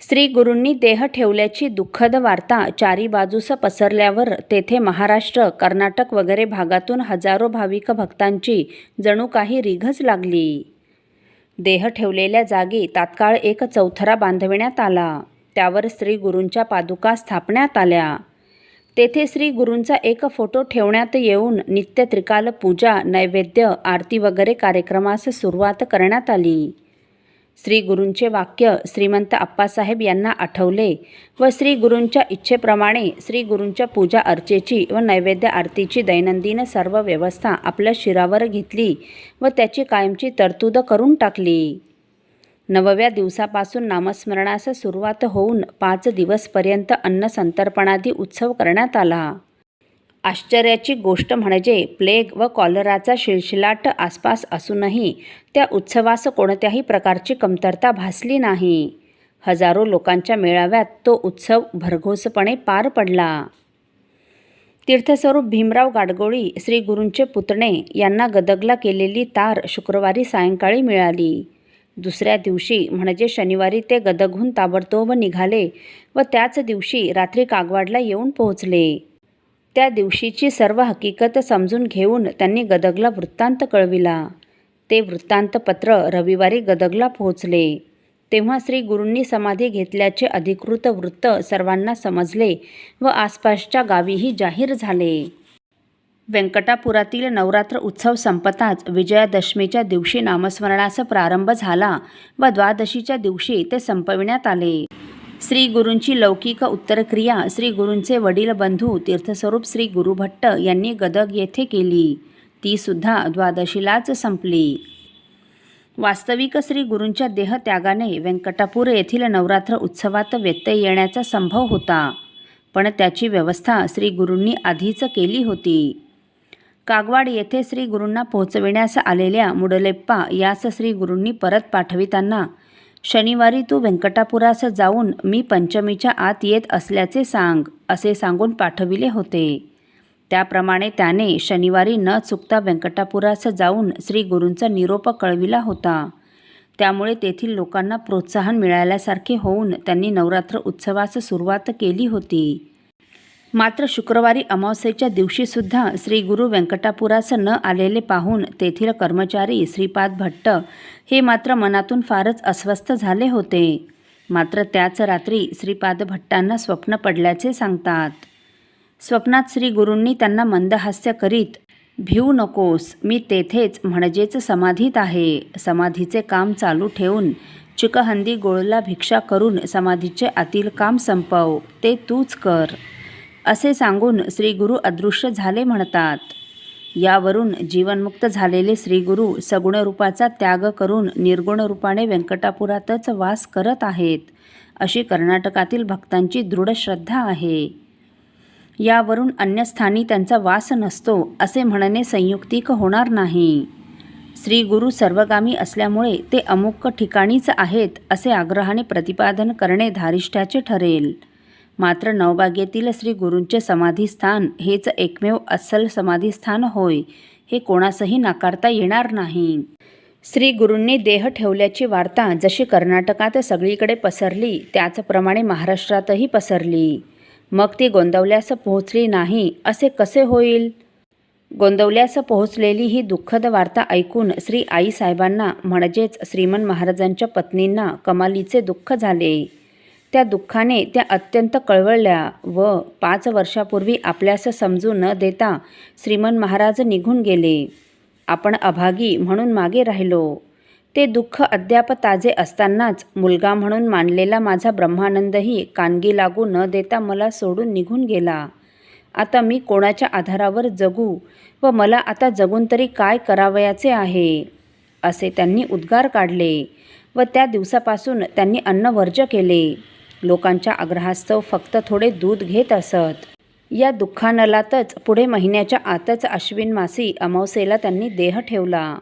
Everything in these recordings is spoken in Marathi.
श्री गुरूंनी देह ठेवल्याची दुःखद वार्ता चारी बाजूस पसरल्यावर तेथे महाराष्ट्र कर्नाटक वगैरे भागातून हजारो भाविक भक्तांची जणू काही रिघच लागली. देह ठेवलेल्या जागी तात्काळ एक चौथरा बांधविण्यात आला. त्यावर श्री गुरूंच्या पादुका स्थापण्यात आल्या. तेथे श्री गुरूंचा एक फोटो ठेवण्यात येऊन नित्य त्रिकाल पूजा नैवेद्य आरती वगैरे कार्यक्रमास सुरुवात करण्यात आली. श्री गुरूंचे वाक्य श्रीमंत आप्पासाहेब यांना आठवले व श्री गुरूंच्या इच्छेप्रमाणे श्री गुरूंच्या पूजा अर्चेची व नैवेद्य आरतीची दैनंदिन सर्व व्यवस्था आपल्या शिरावर घेतली व त्याची कायमची तरतूद करून टाकली. नवव्या दिवसापासून नामस्मरणास सुरुवात होऊन पाच दिवसपर्यंत अन्न संतर्पणादी उत्सव करण्यात आला. आश्चर्याची गोष्ट म्हणजे प्लेग व कॉलराचा शिलशिलाट आसपास असूनही त्या उत्सवास कोणत्याही प्रकारची कमतरता भासली नाही. हजारो लोकांच्या मेळाव्यात तो उत्सव भरघोसपणे पार पडला. तीर्थस्वरूप भीमराव गाडगोळी श्री गुरूंचे पुतणे यांना गदगला केलेली तार शुक्रवारी सायंकाळी मिळाली. दुसऱ्या दिवशी म्हणजे शनिवारी ते गदगहून ताबडतोब निघाले व त्याच दिवशी रात्री कागवाडला येऊन पोहोचले. त्या दिवशीची सर्व हकीकत समजून घेऊन त्यांनी गदगला वृत्तांत कळविला. ते वृत्तांतपत्र रविवारी गदगला पोहोचले. तेव्हा श्री गुरूंनी समाधी घेतल्याचे अधिकृत वृत्त सर्वांना समजले व आसपासच्या गावीही जाहीर झाले. व्यंकटापुरातील नवरात्र उत्सव संपताच विजयादशमीच्या दिवशी नामस्मरणास प्रारंभ झाला व द्वादशीच्या दिवशी ते संपविण्यात आले. श्री गुरूंची लौकिक उत्तरक्रिया श्री गुरूंचे वडील बंधू तीर्थस्वरूप श्री गुरुभट्ट यांनी गदग येथे केली. ती सुद्धा द्वादशीलाच संपली. वास्तविक श्री गुरूंच्या देहत्यागाने व्यंकटापूर येथील नवरात्र उत्सवात व्यत्यय येण्याचा संभव होता. पण त्याची व्यवस्था श्री गुरूंनी आधीच केली होती. कागवाड येथे श्री गुरूंना पोहोचविण्यास आलेल्या मुडलेप्पा यास श्री गुरूंनी परत पाठविताना शनिवारी तू व्यंकटापुरास जाऊन मी पंचमीच्या आत येत असल्याचे सांग असे सांगून पाठविले होते. त्याप्रमाणे त्याने शनिवारी न चुकता व्यंकटापुरास जाऊन श्री गुरूंचा निरोप कळविला होता. त्यामुळे तेथील लोकांना प्रोत्साहन मिळाल्यासारखे होऊन त्यांनी नवरात्र उत्सवास सुरुवात केली होती. मात्र शुक्रवारी अमावस्येच्या दिवशीसुद्धा श्री गुरु व्यंकटापुरास न आलेले पाहून तेथील कर्मचारी श्रीपाद भट्ट हे मात्र मनातून फारच अस्वस्थ झाले होते. मात्र त्याच रात्री श्रीपाद भट्टांना स्वप्न पडल्याचे सांगतात. स्वप्नात श्री गुरूंनी त्यांना मंदहास्य करीत भिऊ नकोस मी तेथेच म्हणजेच समाधीत आहे. समाधीचे काम चालू ठेवून चिकहंदी गोळला भिक्षा करून समाधीचे आतील काम संपव ते तूच कर. असे सांगून श्रीगुरू अदृश्य झाले म्हणतात. यावरून जीवनमुक्त झालेले श्रीगुरू सगुण रूपाचा त्याग करून निर्गुण रूपाने व्यंकटापुरातच वास करत आहेत अशी कर्नाटकातील भक्तांची दृढ श्रद्धा आहे. यावरून अन्य स्थानी त्यांचा वास नसतो असे म्हणणे संयुक्तिक होणार नाही. श्री गुरु सर्वगामी असल्यामुळे ते अमुक ठिकाणीच आहेत असे आग्रहाने प्रतिपादन करणे धारिष्ट्याचे ठरेल. मात्र नवबागेतील श्री गुरूंचे समाधीस्थान हेच एकमेव अस्सल समाधीस्थान होय हे कोणासही नाकारता येणार नाही. श्री गुरूंनी देह ठेवल्याची वार्ता जशी कर्नाटकात सगळीकडे पसरली त्याचप्रमाणे महाराष्ट्रातही पसरली. मग ती गोंदवल्यास पोहोचली नाही असे कसे होईल? गोंदवल्यास पोहोचलेली ही दुःखद वार्ता ऐकून श्री आईसाहेबांना म्हणजेच श्रीमन महाराजांच्या पत्नींना कमालीचे दुःख झाले. त्या दुःखाने त्या अत्यंत कळवळल्या व पाच वर्षापूर्वी आपल्यास समजू न देता श्रीमन महाराज निघून गेले. आपण अभागी म्हणून मागे राहिलो. ते दुःख अद्याप ताजे असतानाच मुलगा म्हणून मानलेला माझा ब्रह्मानंदही कानगी लागू न देता मला सोडून निघून गेला. आता मी कोणाच्या आधारावर जगू व मला आता जगून तरी काय करावयाचे आहे? असे त्यांनी उद्गार काढले व त्या दिवसापासून त्यांनी अन्न वर्ज केले. लोकांच्या आग्रहास्तव फक्त थोडे दूध घेत असत. या दुःखानलातच पुढे महिन्याच्या आतच अश्विन मासी अमावसेला त्यांनी देह ठेवला.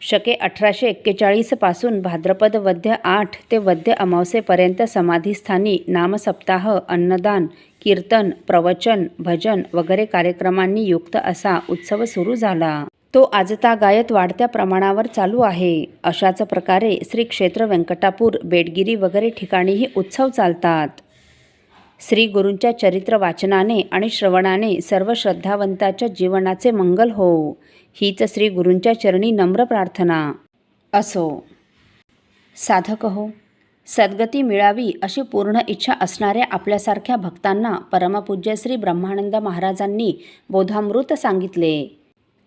शके अठराशे एक्केचाळीसपासून भाद्रपद वद्य आठ ते वद्य अमावसेपर्यंत समाधीस्थानी नामसप्ताह अन्नदान कीर्तन प्रवचन भजन वगैरे कार्यक्रमांनी युक्त असा उत्सव सुरू झाला. तो आजता गायत वाढत्या प्रमाणावर चालू आहे. अशाच प्रकारे श्री क्षेत्र व्यंकटापूर बेडगिरी वगैरे ठिकाणीही उत्सव चालतात. श्री गुरूंच्या चरित्र वाचनाने आणि श्रवणाने सर्व श्रद्धावंताच्या जीवनाचे मंगल हो. हीच श्री गुरूंच्या चरणी नम्र प्रार्थना. असो. साधक हो. सद्गती मिळावी अशी पूर्ण इच्छा असणाऱ्या आपल्यासारख्या भक्तांना परमपूज्य श्री ब्रह्मानंद महाराजांनी बोधामृत सांगितले.